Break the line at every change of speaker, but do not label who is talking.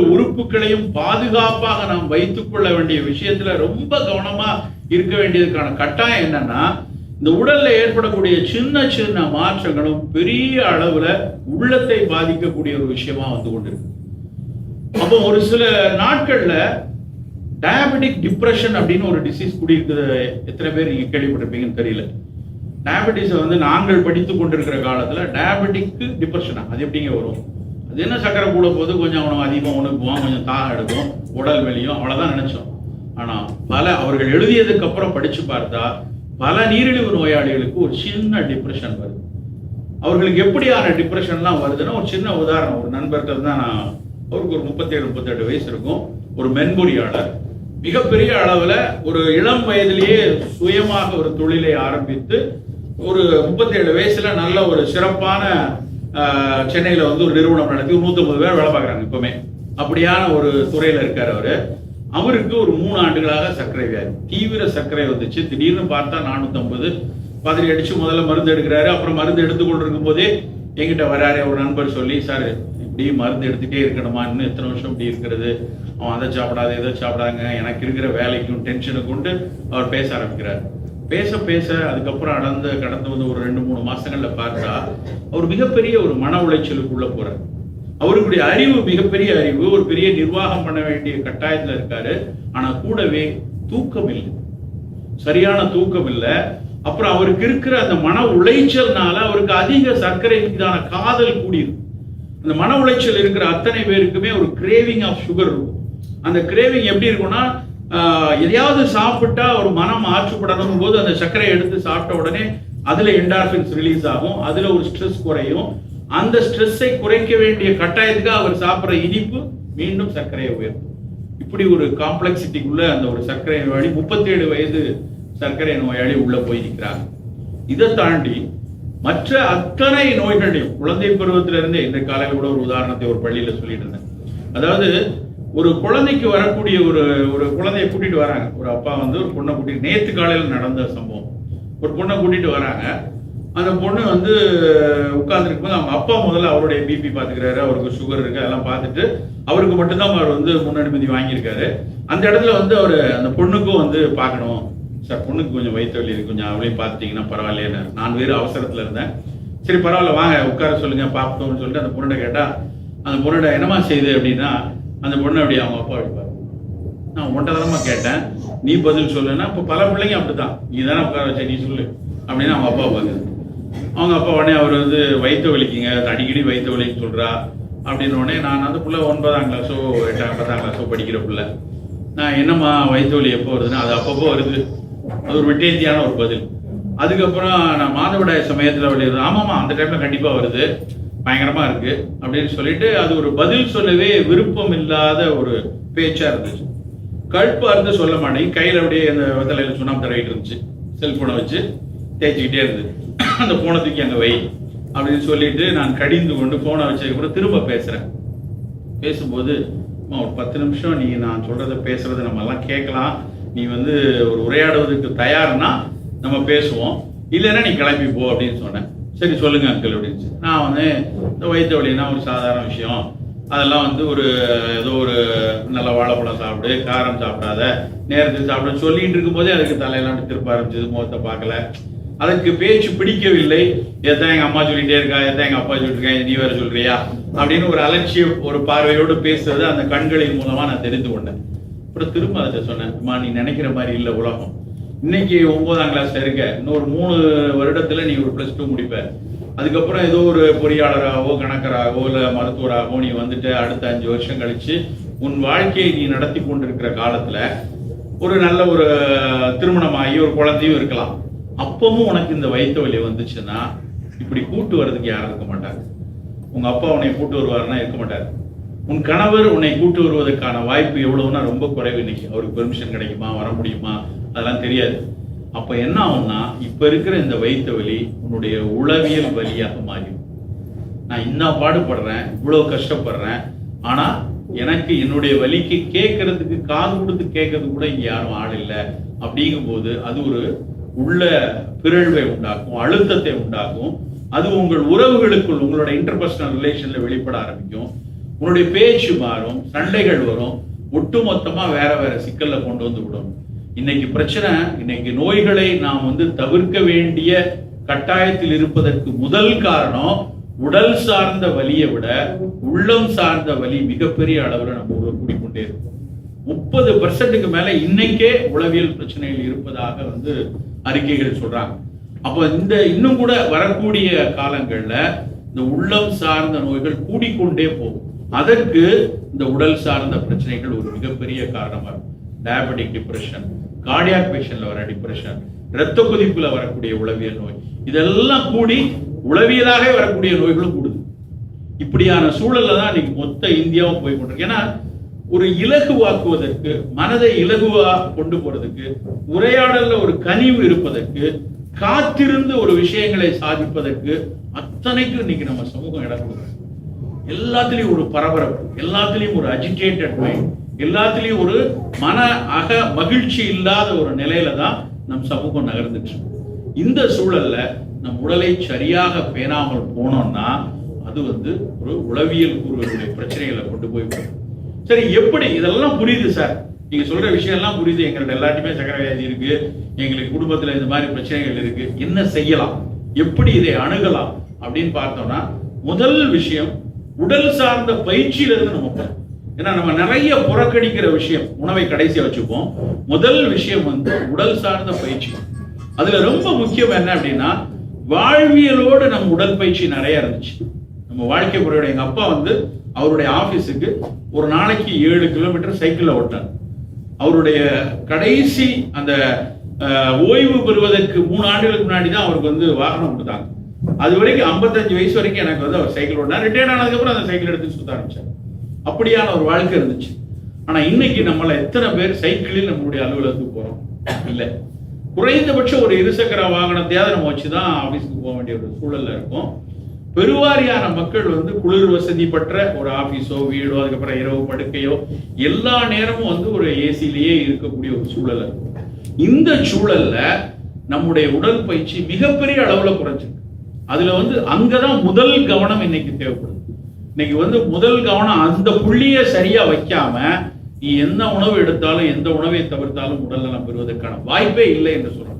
உறுப்புகளையும் பாதுகாப்பாக நாம் வைத்துக் கொள்ள வேண்டிய விஷயத்துல ரொம்ப கவனமா இருக்க வேண்டியதுக்கான கட்டாயம் என்னன்னா இந்த உடல்ல ஏற்படக்கூடிய சின்ன சின்ன மாற்றங்களும் பெரிய அளவுல உள்ளத்தை பாதிக்கக்கூடிய ஒரு விஷயமா வந்து கொண்டிருக்கு. அப்போ ஒரு சில நாட்கள்ல டயபெட்டிக் டிப்ரெஷன் அப்படின்னு ஒரு டிசீஸ் குடியிருக்குது. எத்தனை பேர் நீங்க கேள்விப்பட்டிருப்பீங்கன்னு தெரியல. டயபெட்டிஸை வந்து நாங்கள் படித்து கொண்டிருக்கிற காலத்துல டயபெட்டிக்கு டிப்ரெஷனா அது எப்படிங்க வரும்? அது என்ன சக்கரை கூட போது கொஞ்சம் அவனும் அதிகமாக உணவுக்குவான் கொஞ்சம் தாகம் எடுக்கும் உடல் வெளியும் அவ்வளோதான் நினச்சோம். ஆனா பல அவர்கள் எழுதியதுக்கு அப்புறம் படிச்சு பார்த்தா பல நீரிழிவு நோயாளிகளுக்கு ஒரு சின்ன டிப்ரெஷன் வருது. அவர்களுக்கு எப்படியான டிப்ரெஷன்லாம் வருதுன்னா ஒரு சின்ன உதாரணம். ஒரு நண்பர்கள் தான் நான் அவருக்கு ஒரு முப்பத்தேழு முப்பத்தெட்டு வயசு இருக்கும். ஒரு மென்பொறியாளர். மிகப்பெரிய அளவுல ஒரு இளம் வயதிலேயே சுயமாக ஒரு தொழிலை ஆரம்பித்து ஒரு முப்பத்தேழு வயசுல நல்ல ஒரு சிறப்பான சென்னையில் வந்து ஒரு நிறுவனம் நடத்தி ஒரு நூற்றம்பது பேர் வேலை பார்க்குறாங்க இப்போமே அப்படியான ஒரு துறையில் இருக்கார் அவர். அவருக்கு ஒரு மூணு ஆண்டுகளாக சர்க்கரை வியாதி. தீவிர சர்க்கரை வந்துச்சு. திடீர்னு பார்த்தா நானூற்றம்பது பதறி அடித்து முதல்ல மருந்து எடுக்கிறாரு. அப்புறம் மருந்து எடுத்துக்கொண்டு கொண்டிருக்கும் போதே என்கிட்ட வராரு. ஒரு நண்பர் சொல்லி சார் இப்படி மருந்து எடுத்துகிட்டே இருக்கணுமா? இன்னும் எத்தனை வருஷம் இப்படி இருக்கிறது? அவன் அதை சாப்பிடாது இதை சாப்பிடாங்க எனக்கு இருக்கிற வேலைக்கும் டென்ஷனுக்கு கொண்டு அவர் பேச ஆரம்பிக்கிறார். பேச பேச அதுக்கப்புறம் கடந்து கடந்து வந்து ஒரு ரெண்டு மூணு மாசங்கள்ல பார்த்தா அவர் மிகப்பெரிய ஒரு மன உளைச்சலுக்குள்ள போறார். அவருடைய அறிவு மிகப்பெரிய அறிவு ஒரு பெரிய நிர்வாகம் பண்ண வேண்டிய கட்டாயத்துல இருக்காரு. ஆனா கூடவே தூக்கம் இல்லை. சரியான தூக்கம் இல்லை. அப்புறம் அவருக்கு இருக்கிற அந்த மன உளைச்சல்னால அவருக்கு அதிக சர்க்கரை மீதான காதல் கூடியிருக்கு. அந்த மன உளைச்சல் இருக்கிற அத்தனை பேருக்குமே ஒரு கிரேவிங் ஆஃப் சுகர் இருக்கும். அந்த கிரேவிங் எப்படி இருக்கும்னா எதையாவது சாப்பிட்டா ஒரு மனம் ஆற்றுப்படணும் போது அந்த சர்க்கரை எடுத்து சாப்பிட்ட உடனே அதுல என்டார்பின்ஸ் ரிலீஸ் ஆகும். அதுல ஒரு ஸ்ட்ரெஸ் குறையும். அந்த ஸ்ட்ரெஸ்ஸை குறைக்க வேண்டிய கட்டாயத்துக்கு அவர் சாப்பிடுற இனிப்பு மீண்டும் சர்க்கரையை உயர்த்தும். இப்படி ஒரு காம்ப்ளெக்சிட்டிக்குள்ள அந்த ஒரு சர்க்கரை நோயாளி முப்பத்தேழு வயது சர்க்கரை நோயாளி உள்ள போயிருக்கிறார் இதை தாண்டி மற்ற அத்தனை நோய்களையும் குழந்தை பருவத்திலிருந்தே இந்த காலையில் கூட ஒரு உதாரணத்தை ஒரு பள்ளியில சொல்லிட்டு இருந்தேன். அதாவது ஒரு குழந்தைக்கு வரக்கூடிய ஒரு ஒரு குழந்தைய கூட்டிட்டு வராங்க. ஒரு அப்பா வந்து ஒரு பொண்ணை கூட்டிட்டு நேத்து காலையில் நடந்த சம்பவம். ஒரு பொண்ணை கூட்டிட்டு வராங்க. அந்த பொண்ணு வந்து உட்கார்ந்துருக்கும் போது அவங்க அப்பா முதல்ல அவருடைய பிபி பார்த்துக்கிறாரு அவருக்கு சுகர் இருக்கு அதெல்லாம் பார்த்துட்டு அவருக்கு மட்டும்தான் அவர் வந்து முன்னனுமதி வாங்கியிருக்காரு. அந்த இடத்துல வந்து அவர் அந்த பொண்ணுக்கும் வந்து பார்க்கணும். சார் பொண்ணுக்கு கொஞ்சம் வயிற்று வலி இருக்கு கொஞ்சம் அவளையும் பார்த்துட்டிங்கன்னா பரவாயில்லைன்னு நான் வேறு அவசரத்தில் இருந்தேன். சரி பரவாயில்ல வாங்க உட்கார சொல்லுங்க பார்ப்போம்னு சொல்லிட்டு அந்த பொண்ணுகிட்ட கேட்டால் அந்த பொண்ணுகிட்ட என்னமா செய்யுது அப்படின்னா அந்த பொண்ணு அப்படி அவங்க அப்பா அடிப்பார். நான் உன்கிட்ட கேட்டேன். நீ பதில் சொல்லுன்னா இப்போ பல பிள்ளைங்க அப்படிதான் நீ தானே உட்கார வச்ச நீ சொல்லு. அப்படின்னு அவங்க அப்பா பார்க்குது அவங்க அப்பா உடனே அவர் வந்து வயிற்று வலிக்குங்க. அடிக்கடி வயிற்று வலின்னு சொல்கிறா அப்படின்னு உடனே நான் அந்த பிள்ளை ஒன்பதாம் கிளாஸோ எட்டாம் பத்தாம் கிளாஸோ படிக்கிற பிள்ளை. நான் என்னம்மா வயிற்று வலி எப்போ வருதுன்னா அது அப்பப்போ வருது. அது ஒரு வெட்டேந்தியான ஒரு பதில். அதுக்கப்புறம் நான் மாதவிடாய் சமயத்தில் வலி வருது ஆமாம்மா அந்த டைமில் கண்டிப்பாக வருது. பயங்கரமா இருக்கு அப்படின்னு சொல்லிட்டு அது ஒரு பதில் சொல்லவே விருப்பம் இல்லாத ஒரு பேச்சா இருந்துச்சு. கழுப்பா இருந்து சொல்ல மாட்டேங்க கையில அப்படியே அந்த வெத்தலையில சுண்ணாம்பு தடவிட்டு இருந்துச்சு. செல்போனை வச்சு தேய்ச்சிக்கிட்டே இருந்து அந்த போனை தூக்கி அங்க வை அப்படின்னு சொல்லிட்டு நான் கடிந்து கொண்டு போனை வச்சதுக்கப்புறம் திரும்ப பேசுறேன். பேசும்போது அம்மா, ஒரு பத்து நிமிஷம் நீ நான் சொல்றத பேசுறத நம்ம எல்லாம் கேட்கலாம். நீ வந்து ஒரு உரையாடுவதற்கு தயார்னா நம்ம பேசுவோம். இல்லைன்னா நீ கிளம்பி போ அப்படின்னு சொன்னேன். சரி சொல்லுங்க அங்கிள் அப்படின்னு நான் வந்து இந்த வயிற்று வலினா ஒரு சாதாரண விஷயம். அதெல்லாம் வந்து ஒரு ஏதோ ஒரு நல்ல வாழைப்பழம் சாப்பிடு காரம் சாப்பிடாத நேரத்துக்கு சாப்பிட. சொல்லிட்டு இருக்கும்போதே அதுக்கு தலையெல்லாம் திருப்ப ஆரம்பிச்சது முகத்தை பார்க்கல. அதுக்கு பேச்சு பிடிக்கவில்லை. எதான் எங்க அம்மா சொல்லிட்டே இருக்கா? எதான் எங்க அப்பா சொல்லிட்டு இருக்கா நீ வேற சொல்றியா? அப்படின்னு ஒரு அலட்சிய ஒரு பார்வையோடு பேசுறது அந்த கண்களின் மூலமா நான் தெரிந்து கொண்டேன். அப்புறம் திரும்ப அதை சொன்னேன் அம்மா நீ நினைக்கிற மாதிரி இல்ல உலகம். இன்னைக்கு ஒன்பதாம் கிளாஸ்ல இருக்க. இன்னொரு மூணு வருடத்துல நீ ஒரு பிளஸ் டூ முடிப்ப. அதுக்கப்புறம் ஏதோ ஒரு பொறியாளராகவோ கணக்கராகவோ இல்ல மருத்துவராகவோ நீ வந்துட்டு அடுத்த அஞ்சு வருஷம் கழிச்சு உன் வாழ்க்கையை நீ நடத்தி கொண்டிருக்கிற காலத்துல ஒரு நல்ல ஒரு திருமணமாகி ஒரு குழந்தையும் இருக்கலாம். அப்பவும் உனக்கு இந்த வயிற்று வலி வந்துச்சுன்னா இப்படி கூட்டு வர்றதுக்கு யாரும் இருக்க மாட்டாங்க. உங்க அப்பா உன்னை கூட்டு வருவாருன்னா இருக்க மாட்டாரு. உன் கணவர் உன்னை கூட்டு வருவதற்கான வாய்ப்பு எவ்வளவுன்னா ரொம்ப குறைவு இன்னைக்கு. அவருக்கு பெர்மிஷன் கிடைக்குமா? வர முடியுமா? அதெல்லாம் தெரியாது. அப்ப என்ன ஆகும்னா இப்ப இருக்கிற இந்த வைத்த வலி உன்னுடைய உளவியல் வலியாக மாறிடும். நான் இன்ன பாடுபடுறேன் இவ்வளவு கஷ்டப்படுறேன் ஆனா எனக்கு என்னுடைய வலிக்கு கேட்கறதுக்கு காது கொடுத்து கேட்கறது கூட இங்க யாரும் ஆள் இல்லை. அப்படிங்கும்போது அது ஒரு உள்ள பிறழ்வை உண்டாக்கும் அழுத்தத்தை உண்டாக்கும். அது உங்கள் உறவுகளுக்குள் உங்களோட இன்டர்பர்சனல் ரிலேஷன்ல வெளிப்பட ஆரம்பிக்கும். உன்னுடைய பேச்சு மாறும் சண்டைகள் வரும் ஒட்டுமொத்தமாக வேற வேற சிக்கல்ல கொண்டு வந்து விடும். இன்னைக்கு பிரச்சனை இன்னைக்கு நோய்களை நாம் வந்து தவிர்க்க வேண்டிய கட்டாயத்தில் இருப்பதற்கு முதல் காரணம் உடல் சார்ந்த வலியை விட உள்ளம் சார்ந்த வலி மிகப்பெரிய அளவில் நம்ம கூடிக்கொண்டே இருக்கும் முப்பது பர்சன்ட்டுக்கு மேல இன்னைக்கே உளவியல் பிரச்சனைகள் இருப்பதாக வந்து அறிக்கைகள் சொல்றாங்க. அப்போ இந்த இன்னும் கூட வரக்கூடிய காலங்கள்ல இந்த உள்ளம் சார்ந்த நோய்கள் கூடிக்கொண்டே போகும். அதற்கு இந்த உடல் சார்ந்த பிரச்சனைகள் ஒரு மிகப்பெரிய காரணமாக இருக்கும். டயபெட்டிக் டிப்ரெஷன் கார்டியாக் பேஷன்ல வர டிப்ரெஷன் இரத்த கொதிப்புல வரக்கூடிய உளவியல் நோய் இதெல்லாம் கூடி உளவியலாக வரக்கூடிய நோய்களும் கூடுது. இப்படியான சூழல்ல தான் இன்னைக்கு மொத்த இந்தியாவும் போய் கொண்டிருக்கு. ஏன்னா ஒரு இலகுவாக்குவதற்கு மனதை இலகுவா கொண்டு போறதுக்கு உரையாடல்ல ஒரு கனிவு இருப்பதற்கு காத்திருந்து ஒரு விஷயங்களை சாதிப்பதற்கு அத்தனைக்கும் இன்னைக்கு நம்ம சமூகம் இடம் கொடுக்குறோம் எல்லாத்துலயும் ஒரு பரபரப்பு எல்லாத்துலயும் ஒரு அஜிடேட்டட் மைண்ட் எல்லாத்துலேயும் ஒரு மன அக மகிழ்ச்சி இல்லாத ஒரு நிலையில தான் நம் சமூகம் நகர்ந்துட்டு இந்த சூழல்ல நம் உடலை சரியாக பேணாமல் போனோம்னா அது வந்து ஒரு உளவியல் கூறுகளுடைய பிரச்சனைகளை கொண்டு போய் சரி எப்படி? இதெல்லாம் புரியுது சார். நீங்க சொல்ற விஷயம் எல்லாம் புரியுது. எங்கள்ட்ட எல்லாத்தையுமே சக்கர வியாதி இருக்கு. எங்களுக்கு குடும்பத்துல இந்த மாதிரி பிரச்சனைகள் இருக்கு. என்ன செய்யலாம்? எப்படி இதை அணுகலாம்? அப்படின்னு பார்த்தோம்னா முதல் விஷயம் உடல் சார்ந்த பயிற்சியில இருந்து நம்ம ஏன்னா நம்ம நிறைய புறக்கணிக்கிற விஷயம் உணவை கடைசியா வச்சுப்போம். முதல் விஷயம் வந்து உடல் சார்ந்த பயிற்சி. அதுல ரொம்ப முக்கியம் என்ன அப்படின்னா வாழ்வியலோடு நம்ம உடற்பயிற்சி நிறைய இருந்துச்சு. நம்ம வாழ்க்கை முறையோட எங்க அப்பா வந்து அவருடைய ஆபீஸுக்கு ஒரு நாளைக்கு ஏழு கிலோமீட்டர் சைக்கிளில் ஓட்டார் அவருடைய கடைசி அந்த ஓய்வு பெறுவதற்கு மூணு ஆண்டுகளுக்கு முன்னாடி தான் அவருக்கு வந்து வாகனம் கொடுத்தாங்க. அது வரைக்கும் 55 வயசு வரைக்கும் எனக்கு வந்து அவர் சைக்கிள் ஓட்டினார். ரிட்டையர்ட் ஆனதுக்கப்புறம் அந்த சைக்கிள் எடுத்து சுத்த ஆரம்பிச்சார். அப்படியான ஒரு வாழ்க்கை இருந்துச்சு. ஆனா இன்னைக்கு நம்மள எத்தனை பேர் சைக்கிளில் நம்மளுடைய அலுவலகத்துக்கு போறோம்? இல்ல. குறைந்தபட்சம் ஒரு இருசக்கர வாகனத்தையாவது நம்ம வச்சுதான் ஆபீஸ்க்கு போக வேண்டிய ஒரு சூழல்ல இருக்கும். பெருவாரியான மக்கள் வந்து குளிர் வசதி பெற்ற ஒரு ஆபீஸோ வீடோ அதுக்கப்புறம் இரவு படுக்கையோ எல்லா நேரமும் வந்து ஒரு ஏசிலேயே இருக்கக்கூடிய ஒரு சூழல் இருக்கும். இந்த சூழல்ல நம்முடைய உடல் பயிற்சி மிகப்பெரிய அளவுல குறைஞ்சிருக்கு. அதுல வந்து அங்கதான் முதல் கவனம் இன்னைக்கு தேவைப்படுது. இன்னைக்கு வந்து முதல் கவனம் அந்த புள்ளியை சரியா வைக்காம நீ எந்த உணவு எடுத்தாலும் எந்த உணவை தவிர்த்தாலும் உடல் நலம் பெறுவதற்கான வாய்ப்பே இல்லை என்று சொல்றோம்